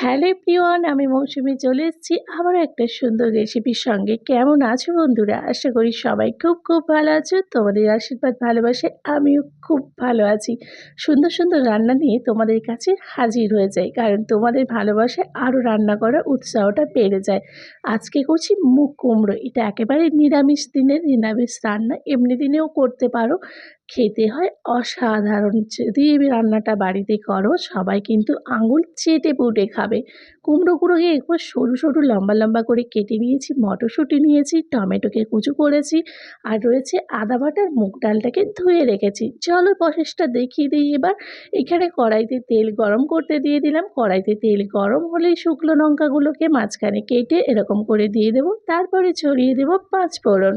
Hello প্রিয়ন আমি মৌসুমি চলে এসেছি আবারও একটা সুন্দর রেসিপির সঙ্গে। কেমন আছো বন্ধুরা? আশা করি সবাই খুব খুব ভালো আছো। তোমাদের আশীর্বাদ, ভালোবাসে আমিও খুব ভালো আছি। সুন্দর সুন্দর রান্না নিয়ে তোমাদের কাছে হাজির হয়ে যাই, কারণ তোমাদের ভালোবাসে আরও রান্না করার উৎসাহটা বেড়ে যায়। আজকে করছি মুখ কুমড়ো। এটা একেবারে নিরামিষ দিনের নিরামিষ রান্না। এমনি দিনেও করতে পারো। খেতে হয় অসাধারণ। যদি এই রান্নাটা বাড়িতে করো, সবাই কিন্তু আঙুল চেটে পুটে খাবে। কুমড়োগুলোকে একবার সরু সরু লম্বা লম্বা করে কেটে নিয়েছি, মটরশুঁটি নিয়েছি, টমেটোকে কুচু করেছি আর রয়েছে আদা বাটার, মুগ ডালটাকে ধুয়ে রেখেছি। চলো প্রসেসটা দেখিয়ে দিই এবার। এখানে কড়াইতে তেল গরম করতে দিয়ে দিলাম। কড়াইতে তেল গরম হলেই শুকনো লঙ্কাগুলোকে মাঝখানে কেটে এরকম করে দিয়ে দেবো। তারপরে ছড়িয়ে দেবো পাঁচ ফোড়ন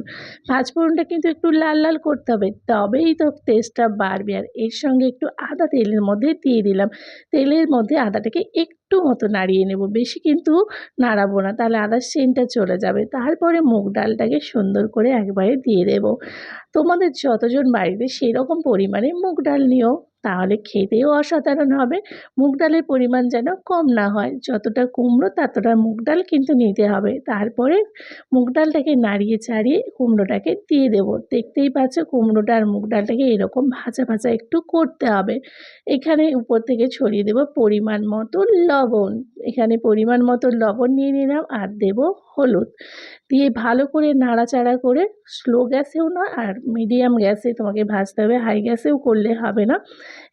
পাঁচ ফোড়নটা কিন্তু একটু লাল লাল করতে হবে। তবেই তো টেস্টটা বাড়বে আর এর সঙ্গে একটু আদা তেলের মধ্যে দিয়ে দিলাম। তেলের মধ্যে আদাটাকে একটু মতো নাড়িয়ে নেব, বেশি কিন্তু নাড়াবো না। তাহলে আদার সেন্টটা চলে যাবে। তারপরে মুগ ডালটাকে সুন্দর করে একবারে দিয়ে দেব। তোমাদের যতজন বাড়িতে সেরকম পরিমাণে মুগ ডাল নিও, তাহলে খেতেও অসাধারণ হবে। মুগ ডালের পরিমাণ যেন কম না হয়, যতটা কুমড়ো ততটা মুগ ডাল কিন্তু নিতে হবে। তারপরে মুগ ডালটাকে নাড়িয়ে চাড়িয়ে কুমড়োটাকে দিয়ে দেব। দেখতেই পাচ্ছ কুমড়োটা আর মুগ ডালটাকে এরকম ভাজা ভাজা একটু করতে হবে। এখানে উপর থেকে ছড়িয়ে দেব পরিমাণ মতো লবণ এখানে পরিমাণ মতো লবণ নিয়ে নিলাম আর দেব হলুদ। দিয়ে ভালো করে নাড়াচাড়া করে স্লো গ্যাসেও না আর মিডিয়াম গ্যাসে তোমাকে ভাজতে হবে, হাই গ্যাসেও করলে হবে না।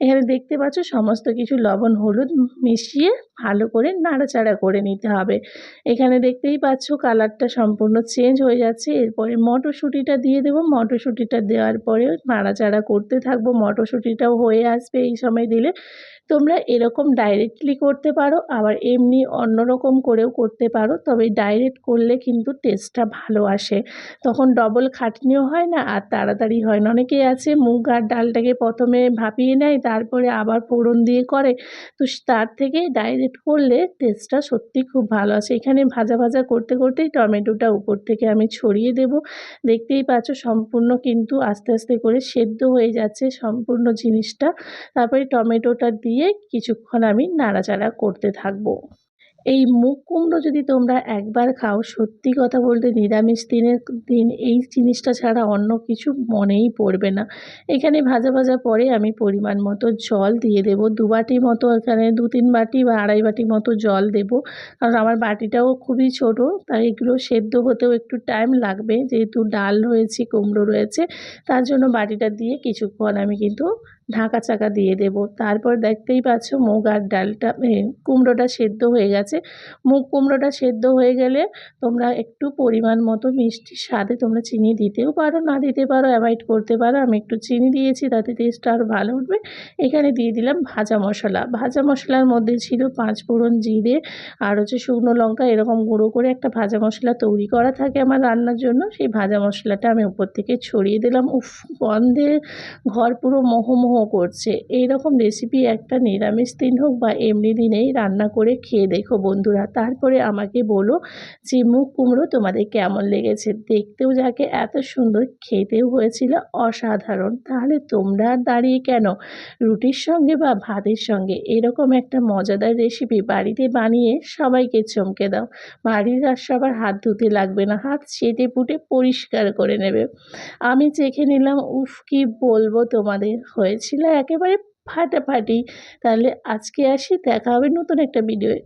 এখানে দেখতে পাচ্ছ সমস্ত কিছু লবণ, হলুদ মিশিয়ে ভালো করে নাড়াচাড়া করে নিতে হবে। এখানে দেখতেই পাচ্ছ কালারটা সম্পূর্ণ চেঞ্জ হয়ে যাচ্ছে। এরপরে মটরশুঁটিটা দিয়ে দেবো। মটরশুঁটিটা দেওয়ার পরে নাড়াচাড়া করতে থাকব। মটরশুঁটিটাও হয়ে আসবে এই সময় দিলে। তোমরা এরকম ডাইরেক্টলি করতে পারো, আবার এমনি অন্যরকম করেও করতে পারো। তবে ডাইরেক্ট করলে কিন্তু টেস্টটা ভালো আসে। তখন ডবল খাটনিও হয় না আর তাড়াতাড়ি হয় না। অনেকেই আছে মুগ আর ডালটাকে প্রথমে ভাপিয়ে নেয়, তারপরে আবার ফোড়ন দিয়ে করে। তো তার থেকে ডাইরেক্ট করলে টেস্টটা সত্যি খুব ভালো আসে। এখানে ভাজা ভাজা করতে করতেই টমেটোটা উপর থেকে আমি ছড়িয়ে দেব। দেখতেই পাচ্ছ সম্পূর্ণ কিন্তু আস্তে আস্তে করে সেদ্ধ হয়ে যাচ্ছে সম্পূর্ণ জিনিসটা। তারপরে টমেটোটা দিয়ে কিছুক্ষণ আমি নাড়াচাড়া করতে থাকব। এই মুখ কুমড়ো যদি তোমরা একবার খাও, সত্যি কথা বলতে নিরামিষ দিনের দিন এই জিনিসটা ছাড়া অন্য কিছু মনেই পড়বে না। এখানে ভাজা ভাজা পরে আমি পরিমাণ মতো জল দিয়ে দেবো। দু বাটি মতো এখানে, দু তিন বাটি বা আড়াই বাটি মতো জল দেবো। কারণ আমার বাটিটাও খুবই ছোট, তাই এগুলো সেদ্ধ হতেও একটু টাইম লাগবে। যেহেতু ডাল রয়েছে, কুমড়ো রয়েছে, তার জন্য বাটিটা দিয়ে কিছুক্ষণ আমি কিন্তু ঢাকা চাকা দিয়ে দেব। তারপর দেখতেই পাচ্ছ মুগ আর ডালটা কুমড়োটা সেদ্ধ হয়ে গেছে। মুগ কুমড়োটা সেদ্ধ হয়ে গেলে তোমরা একটু পরিমাণ মতো মিষ্টি স্বাদে তোমরা চিনি দিতেও পারো, না দিতে পারো অ্যাভয়েড করতে পারো। আমি একটু চিনি দিয়েছি, তাতে টেস্টটা আরও ভালো উঠবে। এখানে দিয়ে দিলাম ভাজা মশলা। ভাজা মশলার মধ্যে ছিল পাঁচ ফোড়ন জিরে আর হচ্ছে শুকনো লঙ্কা, এরকম গুঁড়ো করে একটা ভাজা মশলা তৈরি করা থাকে আমার রান্নার জন্য। সেই ভাজা মশলাটা আমি উপর থেকে ছড়িয়ে দিলাম। উফ, গন্ধে ঘর পুরো মোহমোহ করছে। এই রকম রেসিপি একটা নিরামিষ দিন হোক বা এমনি দিনেই রান্না করে খেয়ে দেখো বন্ধুরা। তারপরে আমাকে বলো যে মুখ কুমড়ো তোমাদের কেমন লেগেছে? দেখতেও যাকে এত সুন্দর, খেতেও হয়েছিল অসাধারণ। তাহলে তোমরা দাঁড়িয়ে কেন? রুটির সঙ্গে বা ভাতের সঙ্গে? এরকম একটা মজাদার রেসিপি বাড়িতে বানিয়ে সবাইকে চমকে দাও। বাড়ির আর সবার হাত ধুতে লাগবে না, হাত চেটে পুটে পরিষ্কার করে নেবে। আমি চেখে নিলাম, উফ, কি বলব তোমাদের? হয়েছিল একেবারে ফাটাফাটি। তাহলে আজকে আসি দেখা হবে নতুন একটা ভিডিওয়ে